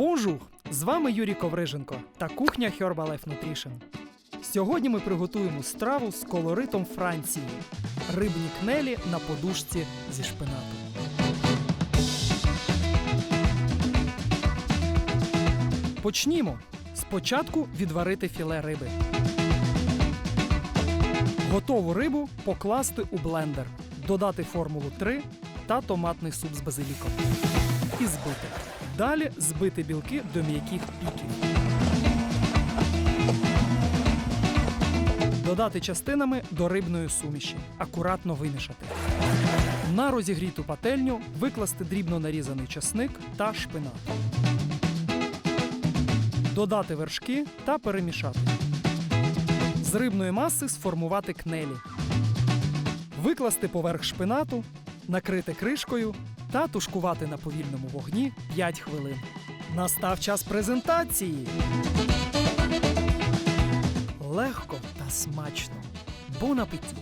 Бонжур! З вами Юрій Ковриженко та кухня Herbalife Nutrition. Сьогодні ми приготуємо страву з колоритом Франції рибні кнелі на подушці зі шпинату. Почнімо. Спочатку відварити філе риби. Готову рибу покласти у блендер, додати формулу 3 та томатний суп з базиліком. І збити. Далі збити білки до м'яких піків. Додати частинами до рибної суміші. Акуратно вимішати. На розігріту пательню викласти дрібно нарізаний часник та шпинат. Додати вершки та перемішати. З рибної маси сформувати кнелі. Викласти поверх шпинату, накрити кришкою та тушкувати на повільному вогні 5 хвилин. Настав час презентації. Легко та смачно. Бон апеті!